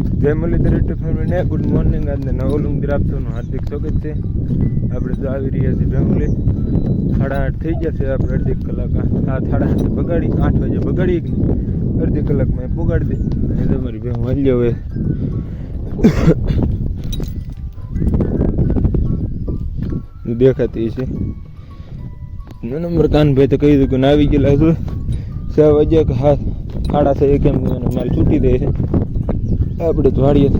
જય મુરલીધર યુટ્યુબ ફેમિલીને good morning. આજને નવો લુંગીર આપવાનું હાર્દિક સ્વાગત છે. આપણે તો આવી રહ્યા છીએ ફેમિલી. સાડા આઠ થઈ ગયા છે આપણે અડધી કલાક. આ સાડા આઠ બગાડી આઠ વાગે બગાડી અડધી કલાકમાં એ પુગાડી દે. તમારી ભેહું હલ્યો હવે દેખાતી છે. નંબર કાનભાઈ તો કહી દીધું કે આવી ગયેલા છું. છ વાગ્યા કે સાડા છ એમ માલ છૂટી દે છે. આપણે વાળીએ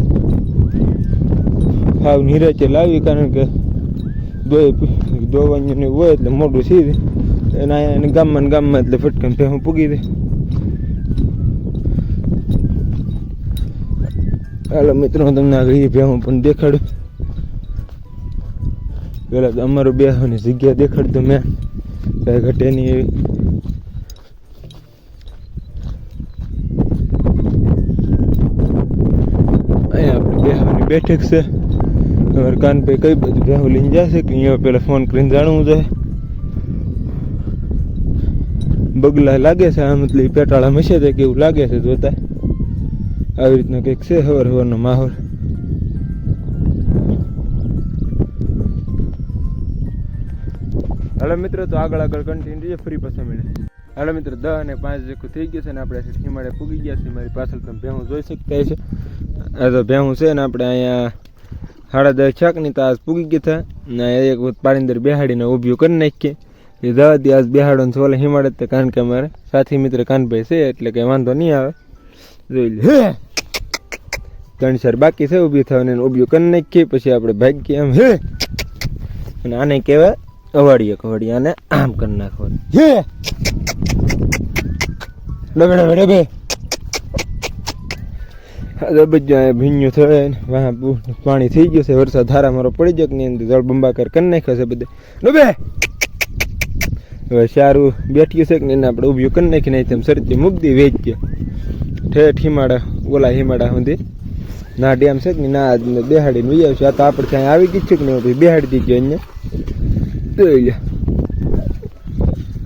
હાવ નિરાચે લાવી કારણ કે દોય દોવાનું હોય એટલે મોઢું સીધે એના એને ગામમાં ગામમાં એટલે ફટકન ભેહું પૂગી દે હાલો મિત્રો તમને આગળ એ ભેહું પણ દેખાડું. પેલા તો અમારું બેહવાની જગ્યા દેખાડતો મેં. કાંઈ ઘટે એવી અહીંયા આપણે બેહવાની બેઠક છે. વરકાનભાઈ કાનભાઈ કઈ બાજુ બેહું લઈને જશે કે અહીંયા પેલા ફોન કરીને જાણવું છે? બગલા લાગે છે આમ, એટલે પેટાળા મસે છે કે એવું લાગે છે જોતા. આવી રીતના કંઈક છે હવાર હવારનો માહોલ. હાલો મિત્રો, તો આગળ આગળ કન્ટિન્યુ છે ફરી પાછા મળે હાલો મિત્રો દસ અને પાંચ જેટલું થઈ ગયું છે ને આપણે હિમાડે પૂગી ગયા છે મારી પાછળ તમે ભેહું જોઈ શકતા છે આ તો ભેહું છે ને આપણે અહીંયા સાડા દસ છાકની તાસ આજ પૂગી ગયા હતા ને એક પાણી અંદર બેહાડીને ઊભ્યું કરી નાખીએ. એ દવાથી આજ બેહાડો ને સોલે હિમાડે તે કારણ કે અમારે સાથી મિત્ર કાનભાઈ છે એટલે કંઈ વાંધો નહીં આવે. જોઈ લે. ત્રણ ચાર બાકી છે ઊભી થવાની ને ઊભ્યું કરી નાખીએ. પછી આપણે ભાગીએ એમ. હે! અને આને કહેવાય અવાડીએ કવાડીએ આને આમ કરી નાખવાનું. હે! ડબે ડબે ડબે! બધું ભીન્યું થયો ને વાહ પાણી થઈ ગયું છે. વરસાદ ધારા મારો પડી ગયો ની અંદર જળ બંબાકાર કરી નાખ્યો છે બધે. ડૂબે હવે સારું બેઠ્યું છે કે નહીં? આપણે ઊભ્યું કરી નાખી નહીં તેમ સરતી મૂકી વેચ ગયો. ઠેઠ હિમાડા, ઓલા હિમાડા સુધી. ના ડેમ છે કે ના બેહાડીને વહી આવશે આ તો આપણે ત્યાં આવી ગઈ છે કે નહીં? બેહાડી દીધી અહીંયા ગયા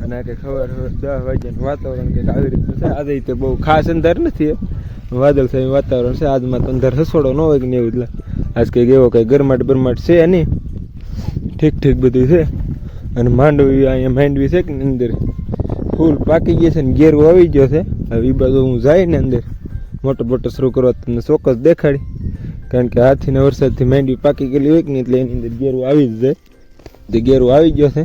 અને કે ખબર દસ વાગ્યાનું વાતાવરણ કંઈક આવી રીતનું છે. આજે તો બહુ ખાસ અંધાર નથી. વાદળ થાય, વાતાવરણ છે. આજમાં તો અંધાર હસોડો ન હોય કે નહીં એટલે. આજ કંઈક એવો કંઈ ગરમાટ બરમાટ છે નહીં. ઠીક ઠીક બધું છે. અને માંડવી અહીંયા માંડવી છે કે અંદર? ફૂલ પાકી ગઈ છે ને ઘેરું આવી ગયો છે. હવે એ બાજુ હું જાય ને અંદર. મોટો મોટો શરૂ કરવા તમને ચોક્કસ દેખાડી. કારણ કે હાથીને વરસાદથી માંડવી પાકી ગયેલી હોય કે નહીં એટલે એની અંદર ઘેરું આવી જ જાય. તે ઘેરું આવી ગયો છે.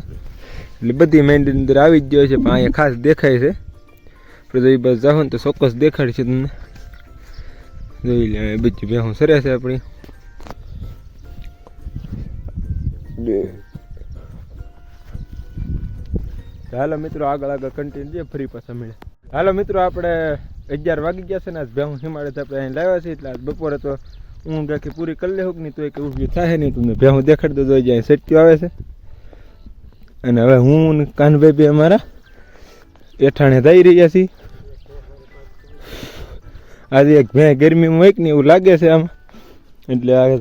એટલે બધી માંડવીની અંદર આવી જ ગયો છે, પણ અહીંયા ખાસ દેખાય છે. પછી એ બાજુ જાઓ ને તો ચોક્કસ દેખાડી છે તમને. જોઈ લે બીજી ભેહું સરે છે આપણી. હાલો મિત્રો, આગળ આગળ કન્ટિન્યુ છે ફરી પાછા મળે. હાલો મિત્રો, આપણે અગિયાર વાગી ગયા છે ને, આજ ભેહું હિમાડે તો આપણે અહીં લાવ્યા છે એટલે આજ બપોરે તો હું આખી પૂરી કરી લેવું કે નહીં, તો એક ઊભી થાય નહીં, તમને ભેહું દેખાડી દો જાય સેટ્યું આવે છે. અને હવે હું કાનભાઈ બી અમારા એઠાણે થઈ રહ્યા છીએ. આજે એક ભેં ગરમીમાં એક ને એવું લાગે છે આમ. એટલે આ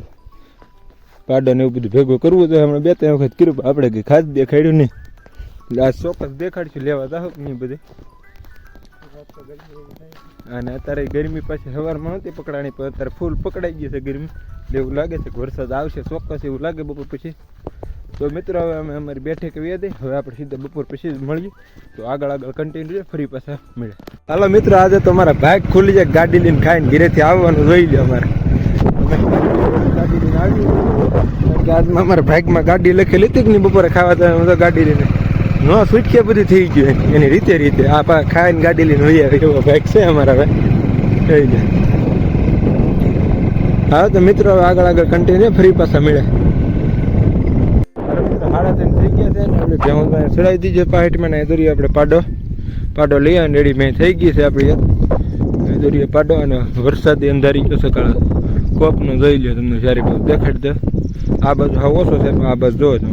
પાડો ને એવું બધું ભેગું કરવું તો હમણાં બે ત્રણ વખત કર્યું આપણે કંઈ ખાસ દેખાડ્યું નહીં. એટલે આ ચોક્કસ દેખાડશું, લેવા જાવ નહીં બધે. અને અત્યારે ગરમી પાછી સવારમાં નહોતી પકડાણી, પણ અત્યારે ફૂલ પકડાઈ ગઈ છે ગરમી. એટલે એવું લાગે છે કે વરસાદ આવશે ચોક્કસ એવું લાગે બપોર પછી. તો મિત્રો, હવે અમે અમારી બેઠક વ્યા હતી. હવે આપણે સીધા બપોર પછી મળીએ. તો આગળ આગળ કન્ટિન્યુ ફરી પાછા મળે. હાલો મિત્રો, આજે તો મારા બાઇક ખુલી જાય, ગાડી લઈને ખાઈને ઘરેથી આવવાનું જોઈ લે અમારે. આવી કે આજમાં અમારા બાઇકમાં ગાડી લખેલી હતી કે નહીં બપોરે ખાવા તો ગાડી લઈને. ન સુટકે બધી થઈ ગયું એની- રીતે રીતે આ પા ખાઈને ગાડી લઈને આવે એવો બાઇક છે અમારા હવે. થઈ જાય હા, તો મિત્રો આગળ આગળ કન્ટિન્યુ ફરી પાછા મળે. સાડા ત્રણ થઈ ગયા દોરી આપણે પાડો. પાડો લઈ અને રેડી મેં થઈ ગઈ છે આપણી દોરીએ પાડો અને વરસાદી અંધારી ગયો છે કાળા. કોપનો જોઈ લો તમને સારી બાજુ દેખાડી દે. આ બાજુ હા ઓછો છે આ બાજુ જોવો તમે.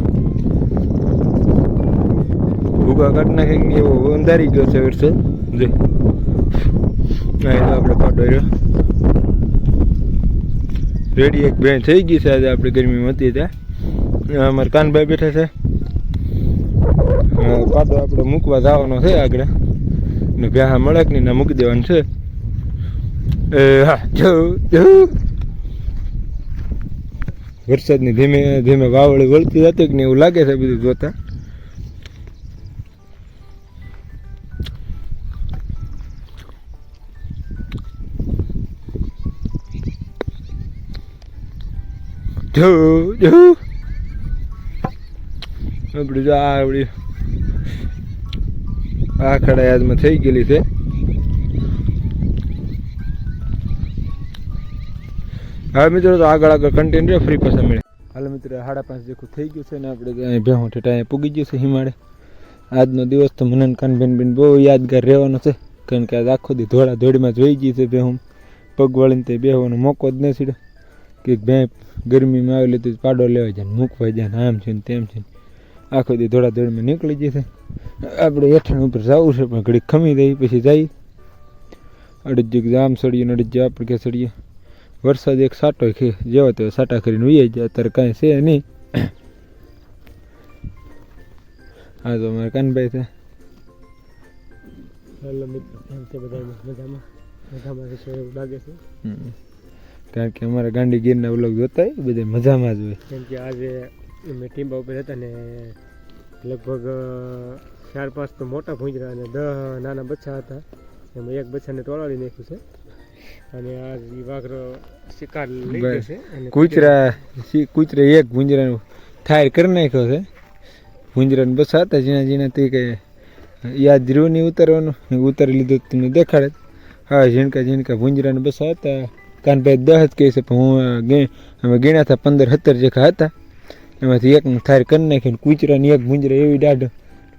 ભૂગા કાઢ નાખી એવો અંધારી ગયો છે વરસાદ. જો. આપણે પાડો રહ્યો. રેડી એક બેન થઈ ગઈ છે આજે આપણે ગરમીમાં હતી ત્યાં અમારે કાનભાઈ બેઠા છે. પાડો આપણે મૂકવા જવાનો છે આગળ. ને ભ્યાહા મળે કે ના મૂકી દેવાનું છે. એ હા વરસાદની ધીમે ધીમે વાવળી વળતી હતી કે ને એવું લાગે છે બધું જોતા. જો જો. આપણી જો આ આવડી. આ ખડાયાદમાં થઈ ગયેલી છે. હવે મિત્રો તો આગળ આગળ કન્ટેન્ટ રહ્યો ફ્રી પાછા મળે હાલ મિત્રો સાડા પાંચ જેખું થઈ ગયું છે ને આપણે અહીં ભેહું અહીંયા પૂગી ગયું છે હિમાડે આજનો દિવસ તો મને કાનબેન બેન બહુ યાદગાર રહેવાનો છે. કારણ કે આજ આખો દી ધોળા ધોળીમાં જોઈ ગઈ છે ભેહું પગ વળીને તે બેહવાનો મોકો જ ન છીડ્યો કે ભે ગરમીમાં આવેલી તો પાડો લેવા જાય મૂકવા જાય આમ છે ને તેમ છે ને. આખો દી દોડા દોડીમાં નીકળી જશે. આપણે હેઠણ ઉપર જવું છે પણ ઘડીક ખમી દઈ પછી જઈ અડજીક આમ સળીએ ને અડજી આપણે કે સડીએ. વરસાદ એક સાટો ખે જેવો તેવો સાટા કરીને ઉઈ જાય અત્યારે કાંઈ છે નહીં. હા તો અમારે કાનભાઈ છે. હેલો મિત્રો કેમ છે બધા? મજામાં? મજામાં છે એવું લાગે છે? હમ. કારણ કે અમારા ગાંડી ગીરના વ્લોગ જોતા હોય બધા મજામાં જ હોય. કેમ કે આજે અમે ટીમ્બા ઉપર હતા ને લગભગ ચાર પાંચ તો મોટા ભૂંજરા અને દહ નાના બચ્ચા હતા. એમાં એક બચ્ચાને તોડાવી નાખ્યું છે. અને આ વાઘરો શિકાર લઈ ગયો છે અને કૂતરા કૂતરે એક ભૂંજરાનું ઠાર કરી નાખ્યો છે. ભૂંજરાને બચ્ચા હતા જીણા જીણા તે કે યાદ રહ્યું નહીં ઉતારવાનું. ઉતારી લીધું તમને દેખાડે. હા ઝીણકા ઝીણકા ભૂંજરાને બસ હતા. કારણ ભાઈ દહ જ કહે છે પણ હું અમે ગીણા હતા પંદર સત્તર જેખા હતા. એમાંથી એકનું થાર કરી નાખીને ને એક ભૂંજરા એવી દાઢ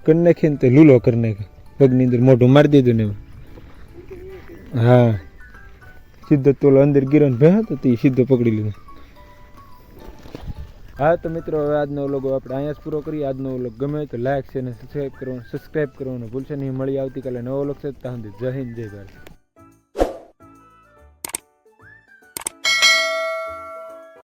કરી નાખીને તે લૂલો કરી નાખે. પગની અંદર મોઢું મારી દીધું ને એમાં. હા. સીધો તોલો અંદર ગીરો ભે હતો તે સીધો પકડી લીધો. હા, તો મિત્રો, હવે આજનો વ્લોગ આપણે અહીંયા જ પૂરો કરીએ. આજનો વ્લોગ ગમે તો લાઈક છે અને સબસ્ક્રાઈબ કરવાનું સબસ્ક્રાઈબ કરવાનું ભૂલશે નહીં. મળી આવતીકાલે નવો વ્લોગ છે ત્યાં સુધી જય હિન્દ, જય ભારત.